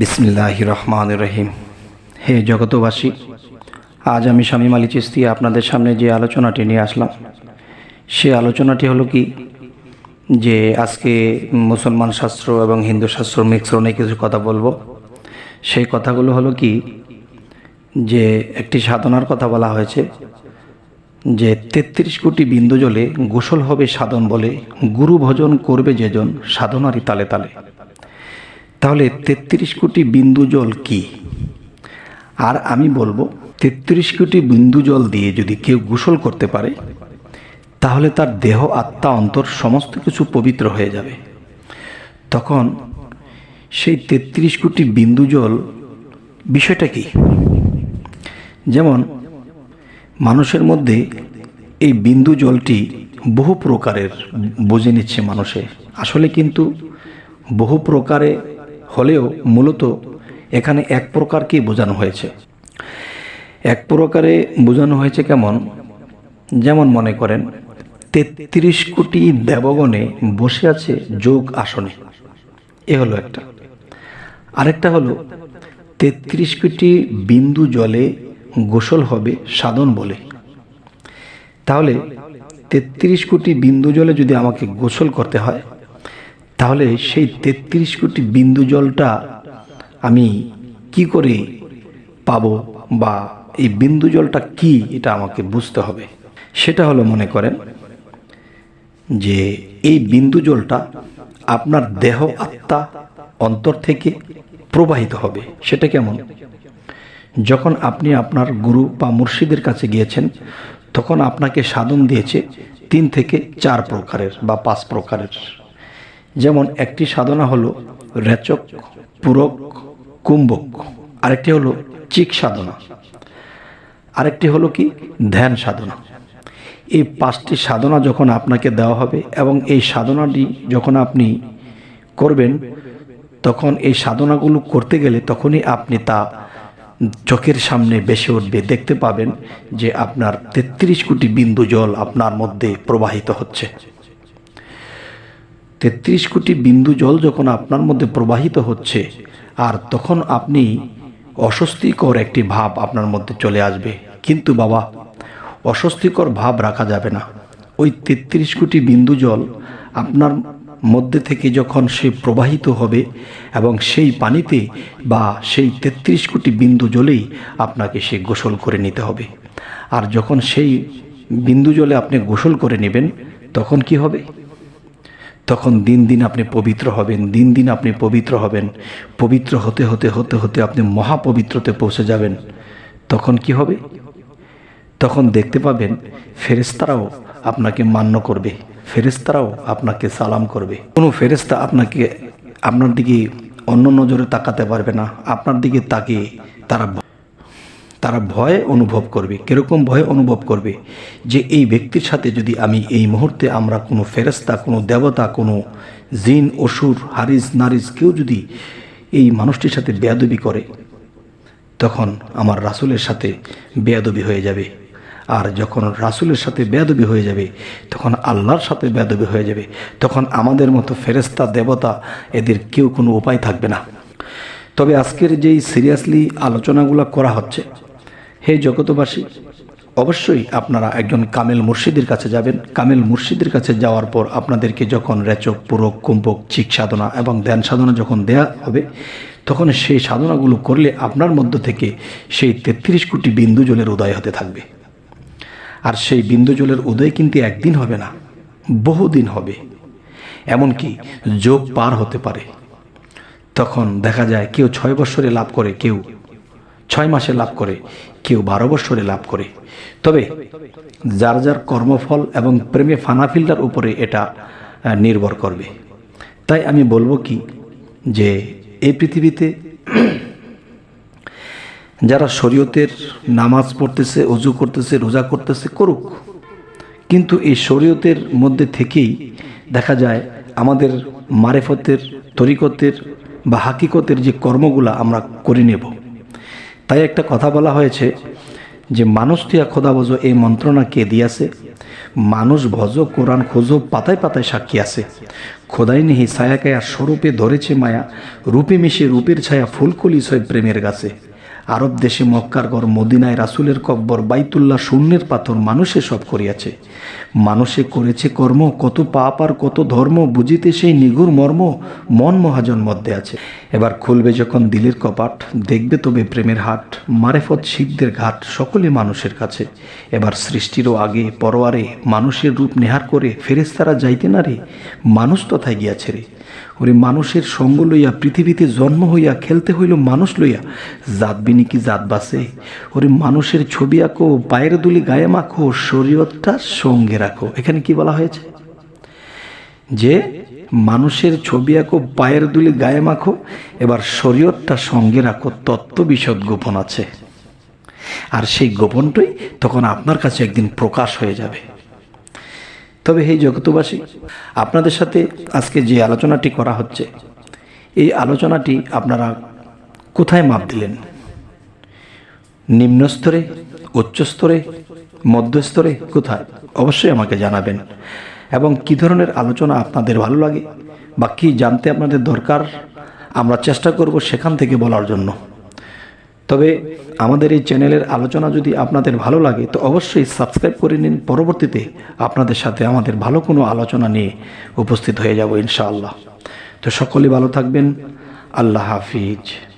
বিসমিল্লাহ রহমান রহিম হে জগতবাসী আজ আমি স্বামী মালি চিস্তি আপনাদের সামনে যে আলোচনাটি নিয়ে আসলাম, সে আলোচনাটি হলো কি, যে আজকে মুসলমান শাস্ত্র এবং হিন্দু শাস্ত্র মিশ্রণে কিছু কথা বলব। সেই কথাগুলো হলো কি, যে একটি সাধনার কথা বলা হয়েছে, যে তেত্রিশ কোটি বিন্দু জলে গোসল হবে সাধন বলে, গুরু ভজন করবে যেজন সাধনারই তালে তালে। তাহলে তেত্রিশ কোটি বিন্দু জল কি? আর আমি বলব, তেত্রিশ কোটি বিন্দু জল দিয়ে যদি কেউ গোসল করতে পারে, তাহলে তার দেহ, আত্মা, অন্তর সমস্ত কিছু পবিত্র হয়ে যাবে। তখন সেই তেত্রিশ কোটি বিন্দু জল বিষয়টা কি? যেমন মানুষের মধ্যে এই বিন্দু জলটি বহু প্রকারের বুঝে নিচ্ছে মানুষে। আসলে কিন্তু বহু প্রকারে হলেও মূলত এখানে এক প্রকারকেই বোঝানো হয়েছে। এক প্রকারে বোঝানো হয়েছে কেমন? যেমন মনে করেন, তেত্রিশ কোটি দেবগণে বসে আছে যোগ আসনে। এ হলো একটা। আরেকটা হলো, তেত্রিশ কোটি বিন্দু জলে গোসল হবে সাধন বলে। তাহলে তেত্রিশ কোটি বিন্দু জলে যদি আমাকে গোসল করতে হয় তাহলে সেই তেত্রিশ কোটি বিন্দু জলটা আমি কি করে পাবো বা এই বিন্দু জলটা কি এটা আমাকে বুঝতে হবে। সেটা হলো মনে করেন যে এই বিন্দু জলটা আপনার দেহ আত্মা অন্তর থেকে প্রবাহিত হবে। সেটা কেমন? যখন আপনি আপনার গুরু বা মুর্শিদের কাছে গিয়েছেন, তখন আপনাকে সাধন দিয়েছে তিন থেকে চার প্রকারের বা পাঁচ প্রকারের। যেমন একটি সাধনা হলো রেচক, পূরক, কুম্ভক। আরেকটি হলো চিক সাধনা। আরেকটি হলো কি? ধ্যান সাধনা। এই পাঁচটি সাধনা যখন আপনাকে দেওয়া হবে এবং এই সাধনাটি যখন আপনি করবেন, তখন এই সাধনাগুলো করতে গেলে তখনই আপনি তা চোখের সামনে বেশি উঠবে। দেখতে পাবেন যে আপনার তেত্রিশ কোটি বিন্দু জল আপনার মধ্যে প্রবাহিত হচ্ছে। তেত্রিশ কোটি বিন্দু জল যখন আপনার মধ্যে প্রবাহিত হচ্ছে, আর তখন আপনি অস্বস্তিকর একটি ভাব আপনার মধ্যে চলে আসবে। কিন্তু বাবা, অস্বস্তিকর ভাব রাখা যাবে না। ওই তেত্রিশ কোটি বিন্দু জল আপনার মধ্যে থেকে যখন সে প্রবাহিত হবে এবং সেই পানিতে বা সেই তেত্রিশ কোটি বিন্দু জলেই আপনাকে সে গোসল করে নিতে হবে। আর যখন সেই বিন্দু জলে আপনি গোসল করে নেবেন, তখন কি হবে? তখন দিন দিন আপনি পবিত্র হবেন, দিন দিন আপনি পবিত্র হবেন, পবিত্র হতে হতে হতে হতে আপনি মহাপবিত্রতে পৌঁছে যাবেন। তখন কি হবে? তখন দেখতে পাবেন ফেরেস্তারাও আপনাকে মান্য করবে ফেরেস্তারাও আপনাকে সালাম করবে। কোনো ফেরেস্তা আপনাকে, আপনার দিকে অন্য নজরে তাকাতে পারবে না, আপনার দিকে তাকিয়ে তারা তারা ভয় অনুভব করবে। কীরকম ভয় অনুভব করবে? যে এই ব্যক্তির সাথে যদি আমি এই মুহূর্তে আমরা কোনো ফেরেস্তা কোনো দেবতা, কোনো জিন, অসুর, হারিস, নারিস কেউ যদি এই মানুষটির সাথে বেয়াদবি করে, তখন আমার রাসুলের সাথে বেয়াদবি হয়ে যাবে। আর যখন রাসুলের সাথে বেয়াদবি হয়ে যাবে, তখন আল্লাহর সাথে বেয়াদবি হয়ে যাবে। তখন আমাদের মতো ফেরেস্তা দেবতা এদের কেউ কোনো উপায় থাকবে না। তবে আজকের যেই সিরিয়াসলি আলোচনাগুলো করা হচ্ছে হে জগতবাসী অবশ্যই আপনারা একজন কামেল মুর্শিদের কাছে যাবেন। কামেল মুর্শিদের কাছে যাওয়ার পর আপনাদেরকে যখন রেচক, পুরক কুম্পক চিক সাধনা এবং ধ্যান সাধনা যখন দেয়া হবে, তখন সেই সাধনাগুলো করলে আপনার মধ্য থেকে সেই তেত্রিশ কোটি বিন্দু জলের উদয় হতে থাকবে। আর সেই বিন্দু জলের উদয় কিন্তু একদিন হবে না, বহুদিন হবে। এমনকি যোগ পার হতে পারে। তখন দেখা যায় কেউ ছয় বৎসরে লাভ করে, কেউ ছয় মাসে লাভ করে, কেউ বারো বৎসরে লাভ করে। তবে যার যার কর্মফল এবং প্রেমে ফানাফিল্ডার উপরে এটা নির্ভর করবে। তাই আমি বলব কি যে, এই পৃথিবীতে যারা শরীয়তের নামাজ পড়তেছে অজু করতেছে, রোজা করতেছে, করুক। কিন্তু এই শরীয়তের মধ্যে থেকেই দেখা যায় আমাদের মারেফতের, তরিকতের বা হাকিকতের যে কর্মগুলা আমরা করে নেব। তাই একটা কথা বলা হয়েছে যে, মানুষ তুইয়া খোদা বোঝো এই মন্ত্রণা কে দিয়াছে? মানুষ ভজ কোরআন খোঁজো পাতায় পাতায় সাক্ষী আছে। খোদাই নেহি ছায়াকায়া স্বরূপে ধরেছে মায়া, রূপে মিশে রূপের ছায়া ফুলকলি ছয় প্রেমের গাছে। আরব দেশে মক্কার গড় মদিনায় রাসুলের কব্বর বাইতুল্লাহ শূন্যের পাথর মানুষে সব করিয়াছে। মানুষে করেছে কর্ম, কত পাপ আর কত ধর্ম, বুঝিতে সেই নিগুর মর্ম মন মহাজন মধ্যে আছে। এবার খুলবে যখন দিলের কপাট, দেখবে তবে প্রেমের হাট, মারেফত শিখদের ঘাট, সকলে মানুষের কাছে। এবার সৃষ্টিরও আগে, পরোয়ারে মানুষের রূপ নেহার করে ফেরেস্তারা যাইতে না রে, মানুষ তথায় গিয়াছে রে। ওরে মানুষের সঙ্গ লইয়া, পৃথিবীতে জন্ম হইয়া, খেলতে হইল মানুষ লইয়া, জাত বিনি কি জাত বাসে? ওরে মানুষের ছবি আঁকো, পায়ের দুলি গায়ে মাখো, শরীয়তটা সঙ্গে রাখো। এখানে কি বলা হয়েছে? যে মানুষের ছবি আঁকো, পায়ের দুলি গায়ে মাখো, এবার শরীয়তটা সঙ্গে রাখো, তত্ত্ব বিশদ গোপন আছে। আর সেই গোপনটাই তখন আপনার কাছে একদিন প্রকাশ হয়ে যাবে। তবে এই জগতবাসী আপনাদের সাথে আজকে যে আলোচনাটি করা হচ্ছে, এই আলোচনাটি আপনারা কোথায় মাপ দিলেন? নিম্নস্তরে উচ্চস্তরে মধ্যস্তরে কোথায়? অবশ্যই আমাকে জানাবেন। এবং কী ধরনের আলোচনা আপনাদের ভালো লাগে বা কী জানতে আপনাদের দরকার, আমরা চেষ্টা করব সেখান থেকে বলার জন্য। তবে আমাদের এই চ্যানেলের আলোচনা যদি আপনাদের ভালো লাগে, তো অবশ্যই সাবস্ক্রাইব করে নিন। পরবর্তীতে আপনাদের সাথে আমাদের ভালো কোনো আলোচনা নিয়ে উপস্থিত হয়ে যাব ইনশাআল্লাহ। তো সকলে ভালো থাকবেন। আল্লাহ হাফিজ।